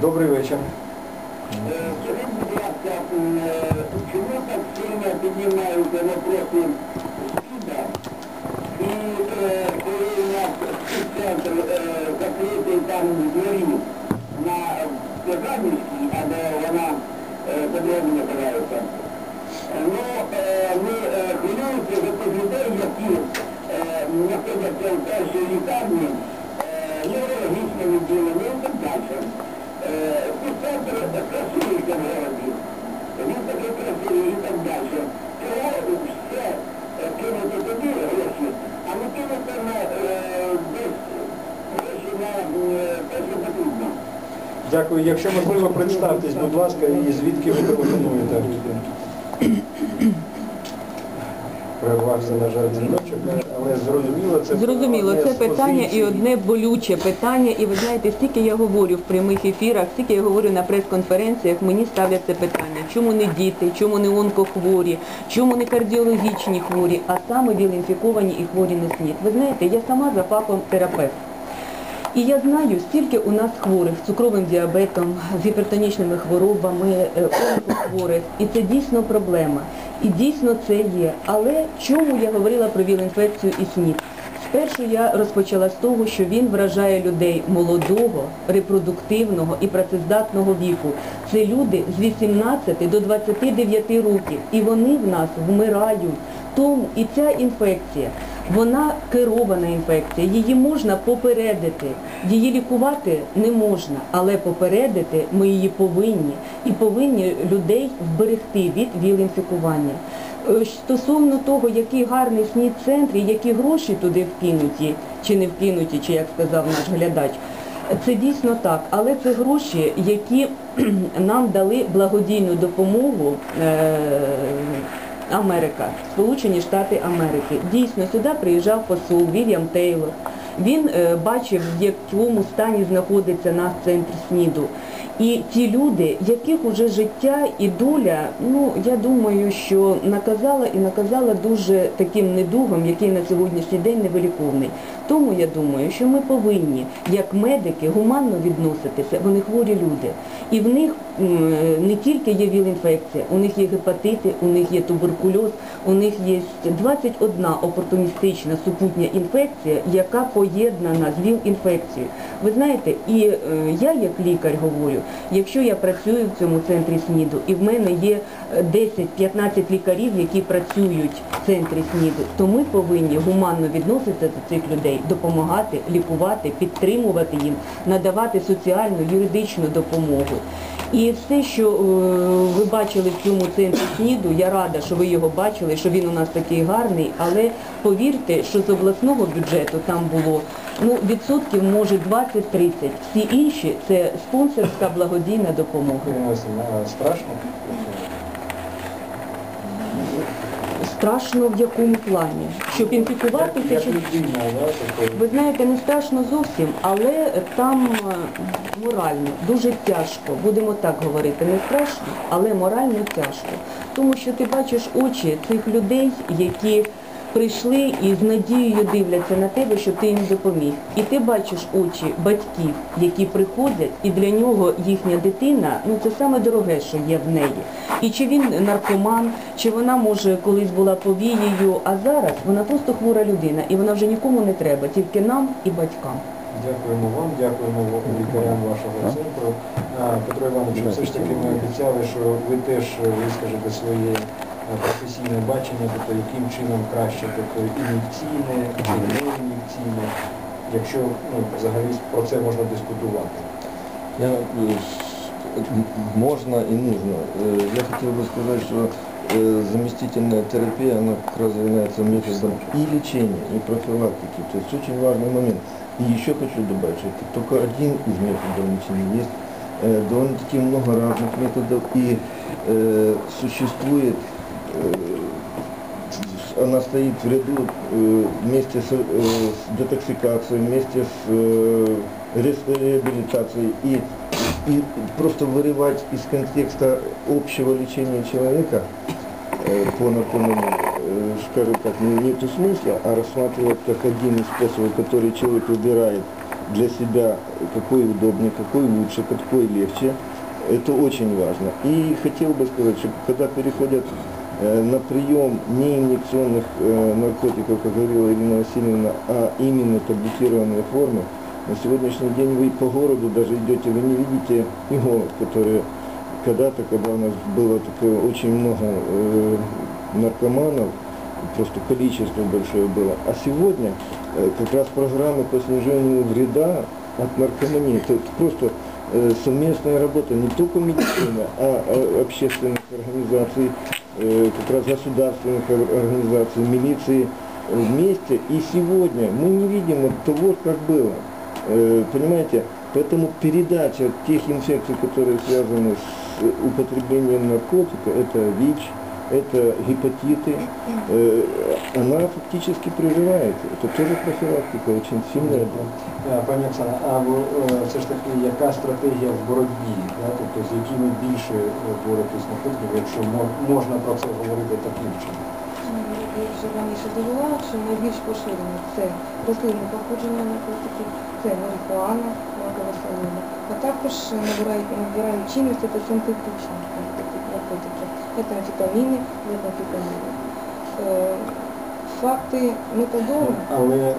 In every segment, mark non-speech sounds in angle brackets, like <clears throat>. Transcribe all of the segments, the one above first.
Добрий вечір. Скажіть, будь ласка, е, чому так сильно піднімаються вопроси суда? І е, коли у нас центр е, закритий там в дворі на Державницькій, а де вона е, по-другому називається, е, ну, е, ми е, хвилюємося за тих людей, які е, знаходяться в першій лікарні, Центр красивий. Він такий красивий і так далі. Чого все кинути а не кинути те, що потрібно. Дякую. Якщо можливо, представтесь, будь ласка, і звідки ви телефонуєте? Прервався, на жаль, дзвіночок, але зрозуміло, це Зрозуміло, це питання і одне болюче питання. І ви знаєте, стільки я говорю в прямих ефірах, стільки я говорю на прес-конференціях, мені ставлять це питання. Чому не діти, чому не онкохворі, чому не кардіологічні хворі, а саме вілінфіковані і хворі на СНІД. Ви знаєте, я сама за фахом терапевт. І я знаю, стільки у нас хворих з цукровим діабетом, з гіпертонічними хворобами, е, онкохворих. І це дійсно проблема. І дійсно це є. Але чому я говорила про віл-інфекцію і СНІД? Спершу я розпочала з того, що він вражає людей молодого, репродуктивного і працездатного віку. Це люди з 18 до 29 років. І вони в нас вмирають. Тому і ця інфекція, вона керована інфекція, її можна попередити. Її лікувати не можна, але попередити ми її повинні і повинні людей вберегти від віл-інфікування. Е, Стосовно того, який гарний снід центр і які гроші туди вкинуті, чи не вкинуті, чи як сказав наш глядач, це дійсно так, але це гроші, які <clears throat> нам дали благодійну допомогу. е, Америка, Сполучені Штати Америки. Дійсно, сюди приїжджав посол Вільям Тейлор. Він е, бачив, в якому стані знаходиться наш центр СНІДу. І ті люди, яких уже життя і доля, ну я думаю, що наказала і наказала дуже таким недугом, який на сьогоднішній день невиліковний. Тому я думаю, що ми повинні, як медики, гуманно відноситися. Вони хворі люди. І в них не тільки є віл-інфекція, у них є гепатити, у них є туберкульоз, у них є 21 опортуністична супутня інфекція, яка поєднана з ВІЛ-інфекцією. Ви знаєте, і е, я як лікар говорю, якщо я працюю в цьому центрі СНІДу, і в мене є е, 10-15 лікарів, які працюють в центрі СНІДу, то ми повинні гуманно відноситися до цих людей, допомагати, лікувати, підтримувати їм, надавати соціальну, юридичну допомогу. І все, що е, ви бачили в цьому центрі СНІДу, я рада, що ви його бачили, що він у нас такий гарний, але повірте, що з обласного бюджету там було ну, відсотків може 20-30. Всі інші це спонсорська благодійна допомога. Страшно? Страшно в якому плані? Щоб інфікуватися чи ви знаєте, не страшно зовсім, але там е, морально дуже тяжко, будемо так говорити, не страшно, але морально тяжко. Тому що ти бачиш очі цих людей, які прийшли і з надією дивляться на тебе, щоб ти їм допоміг. І ти бачиш очі батьків, які приходять, і для нього їхня дитина, ну це саме дороге, що є в неї. І чи він наркоман, чи вона може колись була повією, а зараз вона просто хвора людина, і вона вже нікому не треба, тільки нам і батькам. Дякуємо вам, дякуємо лікарям вашого центру. Петро Іванович, все ж таки ми обіцяли, що ви теж вискажете своє професійне бачення, тобто яким чином краще, тобто ін'єкційне чи не ін'єкційне, якщо ну, взагалі про це можна дискутувати. Я, э, с- м- можно и нужно. Э, Я хотел бы сказать, что э, заместительная терапия, она как раз является методом и лечения, и профилактики. То есть очень важный момент. И еще хочу добавить, что это только один из методов лечения. Есть э, довольно-таки много разных методов и э, существует э, она стоит в ряду э, вместе с, э, с детоксикацией, вместе с э, реабилитацией и, и просто вырывать из контекста общего лечения человека э, по наркомании, э, скажем так, не нет смысла, а рассматривать как один из способов, который человек выбирает для себя, какой удобнее, какой лучше, какой легче. Это очень важно. И хотел бы сказать, что когда переходят э, на прием не инъекционных э, наркотиков, как говорила Ирина Васильевна, а именно таблетированные формы, на сегодняшний день вы по городу даже идете, вы не видите иголок, которые когда-то, когда у нас было такое очень много э, наркоманов, просто количество большое было. А сегодня э, как раз программы по снижению вреда от наркомании, это просто э, совместная работа не только медицины, а э, общественных организаций, э, как раз государственных ор- организаций, милиции э, вместе. И сегодня мы не видим того, как было. Э, Понимаете? Поэтому передача тех инфекций, которые связаны с употреблением наркотика, это ВИЧ, это гепатиты, э, она фактически прерывается. Это тоже профилактика очень сильная. Е, Пані Оксана, а ви, е, все ж таки, яка стратегія в боротьбі? Да? Тобто з якими більше е, боретесь з наркотиками, якщо мо- можна про це говорити таким чином? Я вже раніше довела, що найбільш поширені це рослинне походження наркотиків, це марихуана, макова солома, а також набирають, набирають чинності та синтетичні наркотики, наркотики. Метамфетаміни. Е, Факти метадону Але е,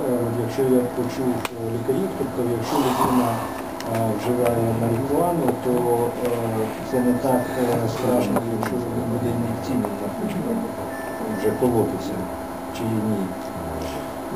якщо я почув е, лікарів, тобто якщо людина е, вживає марихуану, то е, це не так страшно, якщо він буде ін'єкційним наркотиком вже колотися, чи ні.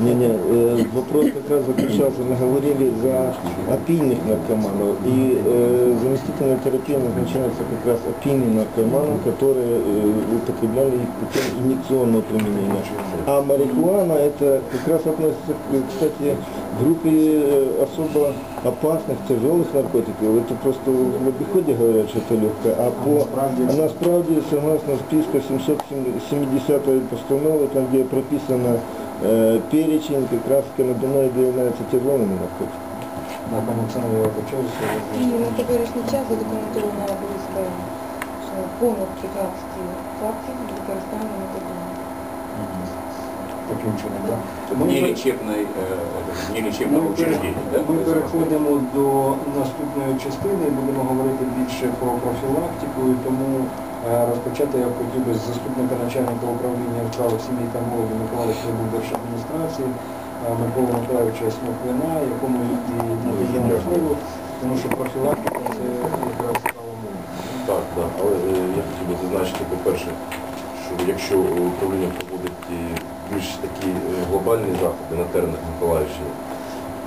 Не-не, э, вопрос как раз заключался, мы говорили за опийных наркоманов, и э, заместительная терапия назначается как раз опийным наркоманам, которые э, употребляли их путем инъекционного применения. А марихуана это как раз относится, кстати, к группе э, особо опасных, тяжелых наркотиков. Это просто в обиходе говорят, что это легкое, а по а насправді, согласно списку 770 постанови, там где прописано перечень, как раз каннабиноиды являются тяжелыми наркотиками. На пані Оксана, я вибачаюся. і на теперішній час задокументовано близько що понад 15 фактів використання метадону. Таким чином, так? Нелечебной, э, нелечебного Ми, учреждения, да? ми переходимо до наступної частини, будемо говорити більше про профілактику, і тому е, розпочати я хотів би з заступника начальника управління у справах сім'ї та молоді Миколаївської облдержадміністрації Миколи Миколаївича Смоквина, якому і надаємо слово, тому що профілактика це якраз справа мови. Так, так. Але е, я хотів би зазначити, по-перше, що якщо управління проводить більш такі е, глобальні заходи на теренах Миколаївщини,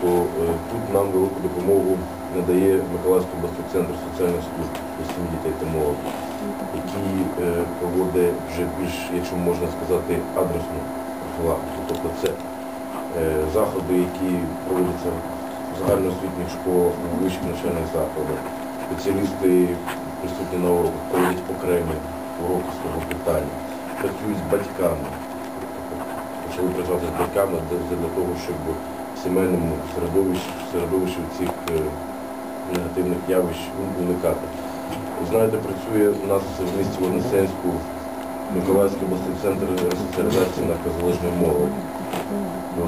то е, тут нам велику допомогу надає Миколаївський обласний центр соціальних служб сім'ї дітей та молоді, який е, проводить вже більш, якщо можна сказати, адресну профілактику. Тобто це е, заходи, які проводяться в загальноосвітніх школах, у вищих навчальних закладах. Спеціалісти присутні на уроках, проводять окремі уроки з того питання, працюють з батьками. Почали працювати з батьками для, для того, щоб в сімейному середовищі, середовищі цих е, негативних явищ уникати. Знаєте, працює у нас в місті Вознесенську Миколаївський обласний центр ресоціалізації наркозалежної мови. Ну,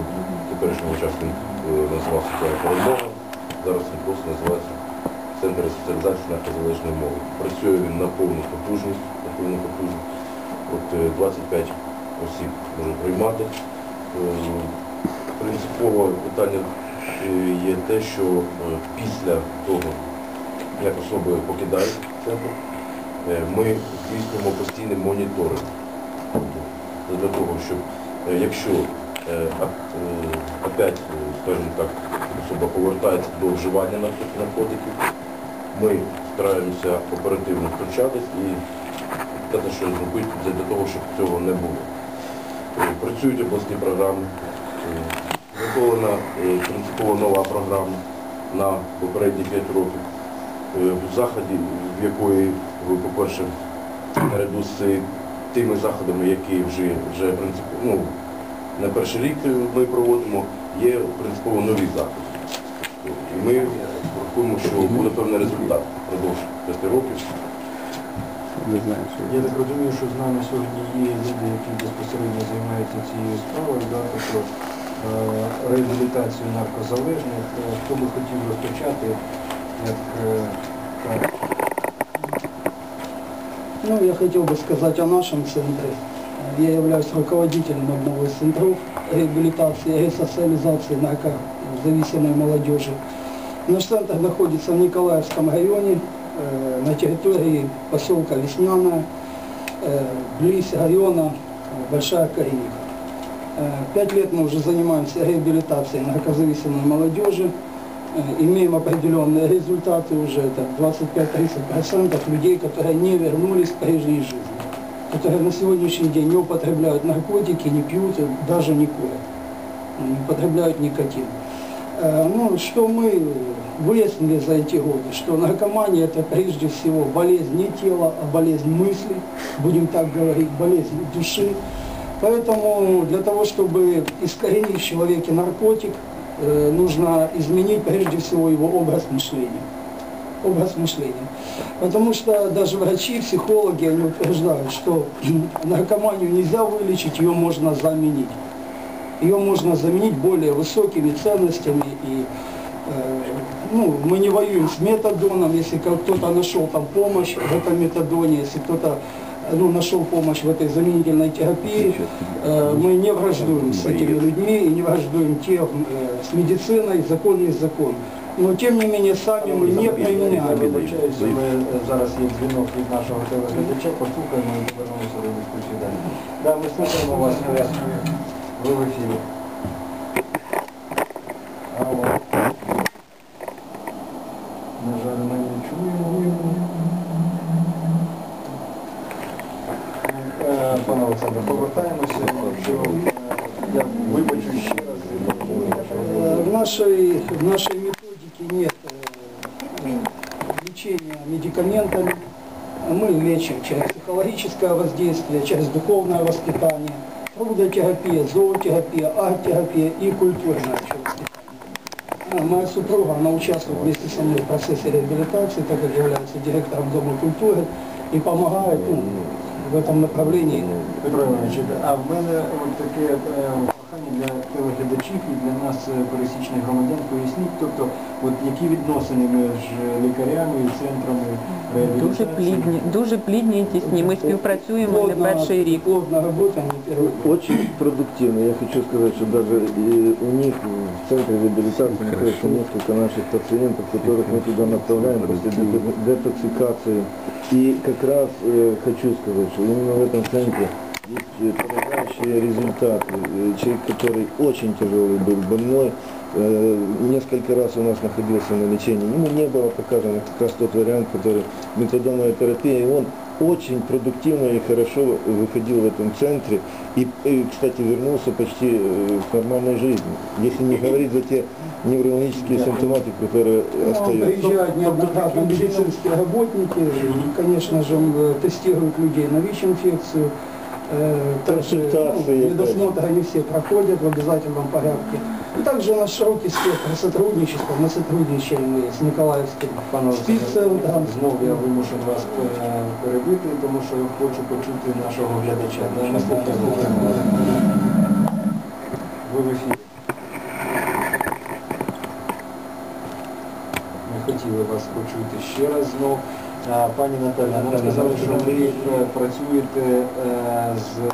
теперішнього часу він е, називався «Твоя перемога», зараз він просто називається Центр соціалізації наркозалежної мови. Працює він на повну потужність, на повну потужність. От е, 25 осіб може приймати. Е, Принципове питання е, є те, що е, після того, як особи покидають центр, е, ми здійснюємо постійний моніторинг. Тобто, Для того, щоб е, якщо е, опять, так, особа повертається до вживання нарко- наркотиків, ми стараємося оперативно втручатись і те, що зробити для того, щоб цього не було. Працюють обласні програми, е, принципово нова програма на попередні 5 років. Е, В заході, в якої ви, по-перше, наряду з тими заходами, які вже, вже принципово, ну, на перший рік ми проводимо, є принципово нові заходи. І ми рахуємо, що буде певний результат впродовж 5 років. Я так розумію, що з нами сьогодні є люди, які безпосередньо займаються цією справою, да, тобто реабілітацію наркозалежних. Е, Хто би хотів розпочати, як так, Ну, я хотел бы сказать о нашем центре. Я являюсь руководителем одного из центров реабилитации и ресоциализации наркозависимой молодежи. Наш центр находится в Николаевском районе, э, на территории поселка Весняная, э, близ района Большая Кореника. Э, Пять лет мы уже занимаемся реабилитацией наркозависимой молодежи. Э, Имеем определенные результаты уже, это 25-30% людей, которые не вернулись к прежней жизни, которые на сегодняшний день не употребляют наркотики, не пьют, даже не курят, не употребляют никотин. Э, Ну, что мы выяснили за эти годы, что наркомания это прежде всего болезнь не тела, а болезнь мысли, будем так говорить, болезнь души. Поэтому для того, чтобы искоренить в человеке наркотик, э, нужно изменить прежде всего его образ мышления. Образ мышления. Потому что даже врачи, психологи, они утверждают, что наркоманию нельзя вылечить, ее можно заменить. Ее можно заменить более высокими ценностями и э, ну, мы не воюем с метадоном, если кто-то нашел там помощь в этом метадоне, если кто-то ну, нашел помощь в этой заменительной терапии, э, мы не враждуем с этими людьми и не враждуем тем э, с медициной, закон есть закон. Но тем не менее сами мы не Я применяем. вибачаюся, ми е, зараз є дзвінок від нашого телеглядача, послухаємо і повернемося до дискусії далі. Да, ми слухаємо вас, е, ви в ефірі. Через психологическое воздействие, через духовное воспитание, трудотерапия, зоотерапия, арт-терапия и культурное воспитание. Моя супруга, она участвует вместе со мной в процессе реабилитации, так как является директором Дома культуры и помогает ну, в этом направлении. Петро Іванович, а в мене таке для телеглядачів і для нас, е, пересічних громадян, поясніть, тобто, от які відносини між лікарями і центрами реабілітації? Дуже плідні, дуже плідні і тісні. Ми співпрацюємо не перший рік. Плотно работаем, не первый год. Очень продуктивно. Я хочу сказать, что даже и у них в центре реабилитации находится несколько наших пациентов, которых мы туда направляем после де- детоксикации. И как раз э, хочу сказать, что именно в этом центре есть э, поражающие результаты. Э, Человек, который очень тяжелый был, больной, э, несколько раз у нас находился на лечении. Ему не было показано как раз тот вариант, который метадоновая терапия, и он очень продуктивно и хорошо выходил в этом центре и, и, кстати, вернулся почти э, к нормальной жизни. Если не говорить за те неврологические симптоматики, которые Ну, остаются. Приезжают неоднократно медицинские работники, конечно же, э, тестируют людей на ВИЧ-инфекцию. Также, Консультации, они все проходят в обязательном порядке. И также у нас широкий спектр сотрудничества. Мы сотрудничаем с Николаевским Пане Олександре, спеццентром. знову я вимушений вас е, перебити, тому що хочу почути нашого глядача. Ви в ефірі. Ми хотіли вас почути ще раз знов. Пані Наталя, нам сказали, що ви е, працюєте е, з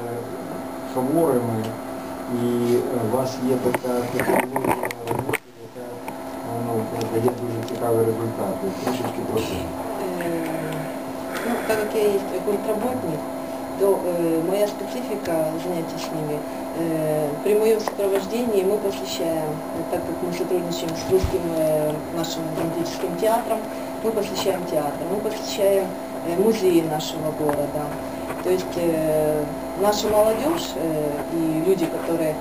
хворими і е, у вас є така технологія яка ну, дає дуже цікаві результати. Трішечки про це. Э, Ну, так як я є культработник, то э, моя специфика занятий с ними, э, при моем сопровождении мы посещаем, э, так как мы сотрудничаем с русским э, нашим драматическим театром, мы посещаем театр, мы посещаем э, музеи нашего города. То есть э, наша молодежь э, и люди, которые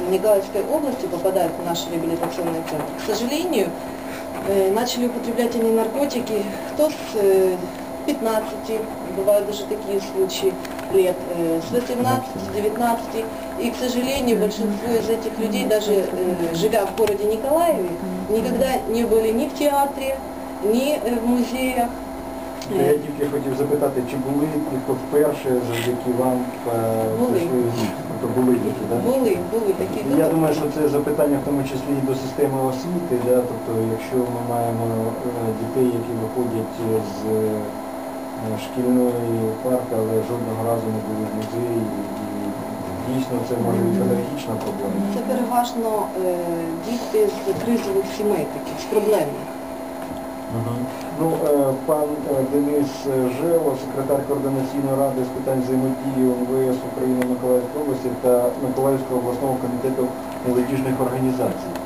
в Николаевской области попадают в наш реабилитационный центр, к сожалению, Э, Начали употреблять они наркотики, кто с э, 15, бывают даже такие случаи, лет, э, с 18, с 19. И, к сожалению, большинство из этих людей, даже э, живя в городе Николаеве, никогда не были ни в театре, ни э, в музеях. Я тільки хотів запитати, чи були ті, хто вперше завдяки вам е, Були. прийшли, тобто були такі, так? Були, були такі Я випадки. думаю, що це запитання в тому числі і до системи освіти, да? тобто якщо ми маємо е, дітей, які виходять з е, шкільної парти, але жодного разу не були музеї, і дійсно це може бути педагогічна проблема. Це переважно е, діти з кризових сімей таких, з проблемних. Ну, е, пан е, Денис Жево, секретар Координаційної ради з питань взаємодії МВС України Миколаївської області та Миколаївського обласного комітету молодіжних організацій.